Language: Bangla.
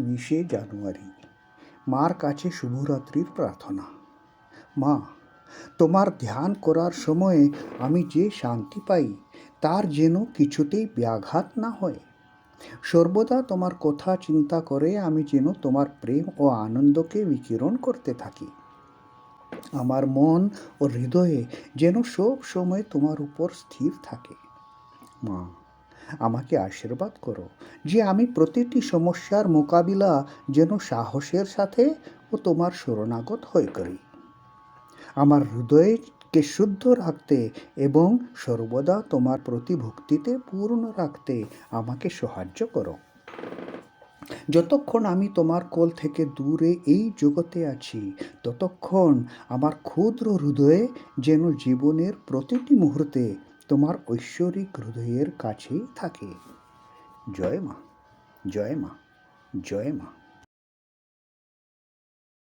বিশে জানুয়ারি। মার কাছে শুভরাত্রির প্রার্থনা। মা, তোমার ধ্যান করার সময়ে আমি যে শান্তি পাই, তার যেন কিছুতেই ব্যাঘাত না হয়। সর্বদা তোমার কথা চিন্তা করে আমি যেন তোমার প্রেম ও আনন্দকে বিকিরণ করতে থাকি। আমার মন ও হৃদয়ে যেন সব সময় তোমার উপর স্থির থাকে। মা আমাকে আশীর্বাদ করো যে আমি প্রতিটি সমস্যার মোকাবিলা যেন সাহসের সাথে ও তোমার শরণাগত হয়ে করি। আমার হৃদয়কে শুদ্ধ রাখতে এবং সর্বদা তোমার প্রতি ভক্তিতে পূর্ণ রাখতে আমাকে সাহায্য করো। যতক্ষণ আমি তোমার কোল থেকে দূরে এই জগতে আছি, ততক্ষণ আমার ক্ষুদ্র হৃদয়ে যেন জীবনের প্রতিটি মুহূর্তে তোমার ঐশ্বরিক হৃদয়ের কাছেই থাকে। জয় মা জয় মা জয় মা।